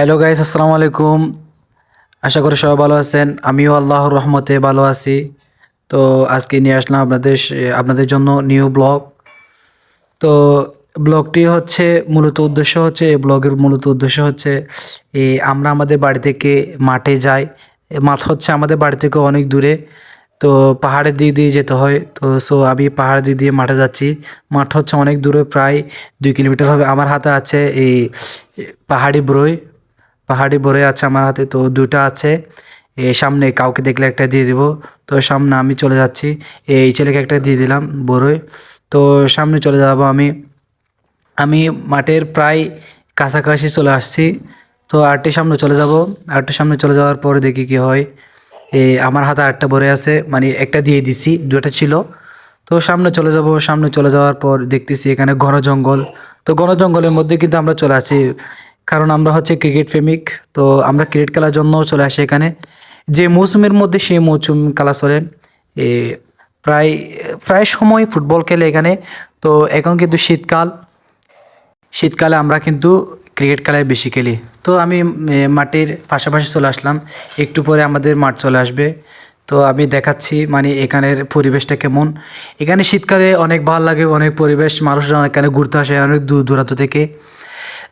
Hello guys আসসালামু আলাইকুম। আশা করি সবাই ভালো আছেন। আমিও আল্লাহর রহমতে ভালো আছি। তো আজকে নিয়ে আসলাম আপনাদের আপনাদের জন্য নিউ ব্লগ তো ব্লগটি হচ্ছে মূলত উদ্দেশ্য হচ্ছে, এই ব্লগের মূলত উদ্দেশ্য হচ্ছে এই আমরা আমাদের বাড়ি থেকে মাঠে যাই। মাঠ হচ্ছে আমাদের বাড়ি থেকে অনেক দূরে। তো পাহাড়ের দিক দিয়ে যেতে হয়। তো সো আমি পাহাড়ের দিক দিয়ে মাঠে যাচ্ছি। মাঠ হচ্ছে অনেক দূরে, প্রায় দুই কিলোমিটার হবে। আমার হাতে আছে এই পাহাড়ি ব্রই। পাহাড়ি বড়ই আছে আমার হাতে, তো দুটো আছে। এই সামনে কাউকে দেখলে একটা দিয়ে দিব। তো সামনে আমি চলে যাচ্ছি। এই ছেলেকে একটা দিয়ে দিলাম বড়ই তো সামনে চলে যাব আমি। আমি মাঠের প্রায় কাছাকাছি চলে আসছি। তো আটটি সামনে চলে যাব। আটটি সামনে চলে যাওয়ার পরে দেখি কি হয়। এ আমার হাতে আটটা ভরে আছে মানে একটা দিয়ে দিছি দুটা ছিল। তো সামনে চলে যাব। সামনে চলে যাওয়ার পর দেখতেছি এখানে ঘন জঙ্গল। তো ঘন জঙ্গলের মধ্যে কিন্তু আমরা চলে আসি। কারণ আমরা হচ্ছে ক্রিকেট প্রেমিক তো আমরা ক্রিকেট খেলার জন্য চলে আসি এখানে। যে মৌসুমের মধ্যে সেই মৌসুম খেলা চলে। এ, প্রায় প্রায় সময় ফুটবল খেলে এখানে। তো এখন কিন্তু শীতকাল। শীতকালে আমরা কিন্তু ক্রিকেট খেলায় বেশি খেলি। তো আমি এ, মাঠের পাশাপাশি চলে আসলাম। একটু পরে আমাদের মাঠ চলে আসবে। তো আমি দেখাচ্ছি মানে এখানের পরিবেশটা কেমন। এখানে শীতকালে অনেক ভালো লাগে অনেক পরিবেশ। মানুষরা এখানে ঘুরতে আসে অনেক দূর দূরান্ত থেকে।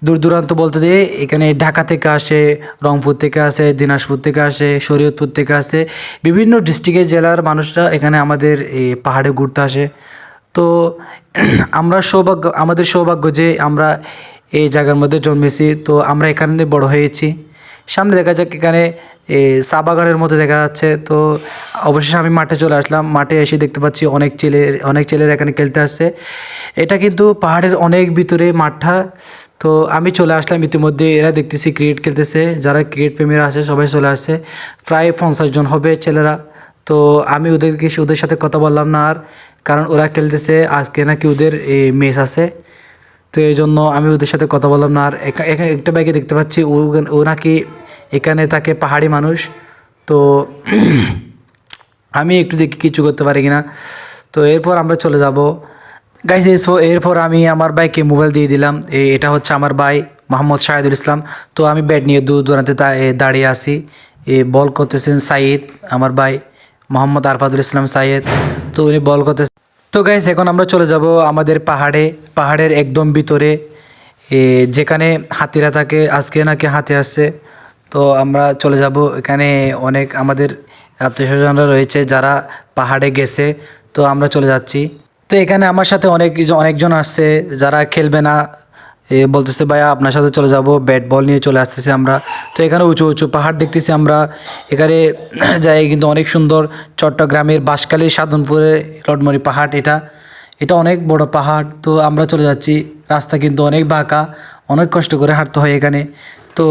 দূর দূরান্ত বলতে যে এখানে ঢাকা থেকে আসে, রংপুর থেকে আসে, দিনাজপুর থেকে আসে, শরীয়তপুর থেকে আসে, বিভিন্ন ডিস্ট্রিক্টের জেলার মানুষরা এখানে আমাদের এই পাহাড়ে ঘুরতে আসে। তো আমরা সৌভাগ্য, আমাদের সৌভাগ্য যে আমরা এই জায়গার মধ্যে জন্মেছি, তো আমরা এখানে বড় হয়েছি। সামনে দেখা যাক এখানে চা বাগানের মধ্যে দেখা যাচ্ছে, তো অবশেষে আমি মাঠে চলে আসলাম। মাঠে এসে দেখতে পাচ্ছি অনেক ছেলে, অনেক ছেলের এখানে খেলতে আসছে। এটা কিন্তু পাহাড়ের অনেক ভিতরে মাঠটা। তো আমি চলে আসলাম ইতিমধ্যে, এরা দেখতেছি ক্রিকেট খেলতেছে। যারা ক্রিকেট প্রেমীরা আছে, সবাই চলে আসছে। প্রায় পঞ্চাশ জন হবে ছেলেরা। তো আমি ওদেরকে, ওদের সাথে কথা বললাম না আর, কারণ ওরা খেলতেছে, আজকে নাকি ওদের মেস আছে। তো এই জন্য আমি ওদের সাথে কথা বললাম না আর। একটা বাইকে দেখতে পাচ্ছি, ও ও নাকি এখানে থাকে পাহাড়ি মানুষ। তো আমি একটু দেখি কিছু করতে পারি কিনা। তো এরপর আমরা চলে যাব। গাইস এরপর আমি আমার বাইকে মোবাইল দিয়ে দিলাম। এটা হচ্ছে আমার ভাই মোহাম্মদ শাহিদুল ইসলাম। তো আমি ব্যাট নিয়ে দূর দূরান্তে দাঁড়িয়ে আছি। এ, বল করতেছেন সাইদ, আমার ভাই মোহাম্মদ আরফাদুল ইসলাম সাইদ। তো উনি বল করতে তো গাইস এখন আমরা চলে যাব আমাদের পাহাড়ে। পাহাড়ের একদম ভিতরে। যেখানে হাতিরা থাকে। আজকে নাকি হাতি আসছে। তো আমরা চলে যাব। এখানে অনেক আমাদের আত্মীয় স্বজনরা রয়েছে যারা পাহাড়ে গেছে। তো আমরা চলে যাচ্ছি। তো এখানে আমার সাথে অনেক অনেকজন আসছে যারা খেলবে না। এ বলতেছে, ভাইয়া, আপনার সাথে চলে যাব। ব্যাট বল নিয়ে চলে আসতেছি আমরা। তো এখানে উঁচু উঁচু পাহাড় দেখতেছি আমরা। এখানে যাই কিন্তু অনেক সুন্দর। চট্টগ্রামের বাঁশখালী সাধনপুরের লটমরি পাহাড় এটা। এটা অনেক বড় পাহাড়। তো আমরা চলে যাচ্ছি। রাস্তা কিন্তু অনেক বাঁকা। অনেক কষ্ট করে হাঁটতে হয় এখানে। তো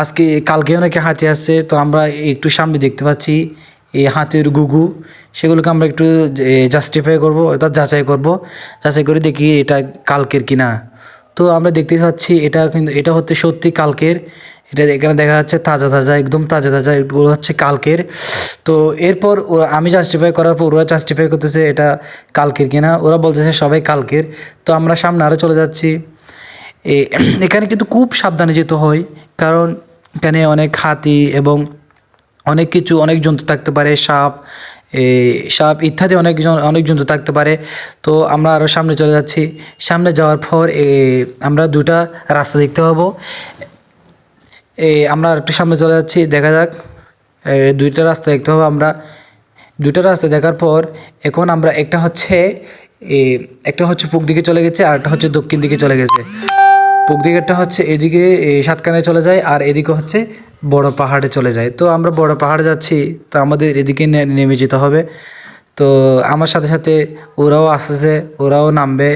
আজকে কালকে অনেকে হাতি আসছে তো আমরা একটু সামনে দেখতে পাচ্ছি এই হাতির গুগু। সেগুলোকে আমরা একটু জাস্টিফাই করব, অর্থাৎ যাচাই করব। যাচাই করে দেখি এটা কালকের কিনা। তো আমরা দেখতে পাচ্ছি এটা কিন্তু, এটা হচ্ছে সত্যি কালকের। এটা এখানে দেখা যাচ্ছে তাজা তাজা, একদম তাজা তাজা, এগুলো হচ্ছে কালকের। তো এরপর আমি জাস্টিফাই করার পর ওরা জাস্টিফাই করতেছে এটা কালকের কিনা। ওরা বলতেছে সবাই কালকের। তো আমরা সামনে আরও চলে যাচ্ছি। এখানে কিন্তু খুব সাবধানে যেতে হয়, কারণ এখানে অনেক হাতি এবং অনেক কিছু, অনেক জন্তু থাকতে পারে, সাপ সাপ ইত্যাদি অনেক অনেক জন্তু থাকতে পারে। তো আমরা আরও সামনে চলে যাচ্ছি। সামনে যাওয়ার পর আমরা দুটা রাস্তা দেখতে পাবো। আমরা একটু সামনে চলে যাচ্ছি, দেখা যাক। দুইটা রাস্তা দেখতে পাবো আমরা। দুইটা রাস্তা দেখার পর, এখন আমরা একটা হচ্ছে একটা হচ্ছে পূব দিকে চলে গেছে, আর একটা হচ্ছে দক্ষিণ দিকে চলে গেছে। পূব দিকেরটা হচ্ছে এদিকে এ, সাতকানে চলে যায় আর এদিকে হচ্ছে বড় পাহাড়ে চলে যায়। তো আমরা বড় পাহাড়ে যাচ্ছি তো আমাদের এদিকে নেমে যেতে হবে। তো আমার সাথে সাথে ওরাও আসতেছে ওরাও নামবে।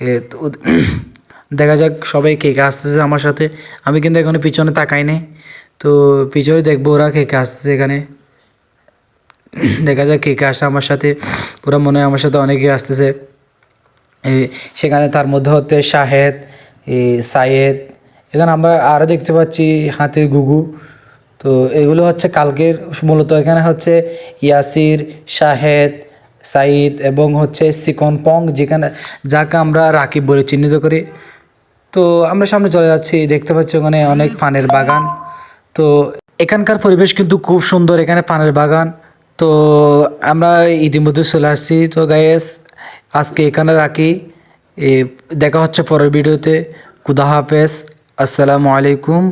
দেখা যাক সবাই কে কে আসতেছে আমার সাথে। আমি কিন্তু এখানে পিছনে তাকাই নাই তো পিছনে দেখব ওরা কে কে আসতেছে এখানে। দেখা যাক কে কে আসে আমার সাথে। পুরো মনে হয় আমার সাথে অনেকে আসতেছে। সেখানে তার মধ্যে হচ্ছে শাহেদ সায়েদ এখানে আমরা আরও দেখতে পাচ্ছি হাতির গুগু তো এগুলো হচ্ছে কালকের, মূলত এখানে হচ্ছে ইয়াসির, শাহেদ, সাইদ এবং হচ্ছে সিকন পং, যেখানে যাকে আমরা রাকিব বলে চিহ্নিত করি। তো আমরা সামনে চলে যাচ্ছি, দেখতে পাচ্ছি ওখানে অনেক পানের বাগান। তো এখানকার পরিবেশ কিন্তু খুব সুন্দর, এখানে পানের বাগান। তো আমরা ইতিমধ্যে চলে আসছি। তো গায়েস আজকে এখানে রাখি। দেখা হচ্ছে পরের ভিডিওতে। কুদা হাফেজ। আসসালামু আলাইকুম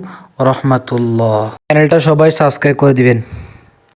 রহমতুল্লাহ। চ্যানেলটা সবাই সাবস্ক্রাইব করে দিবেন।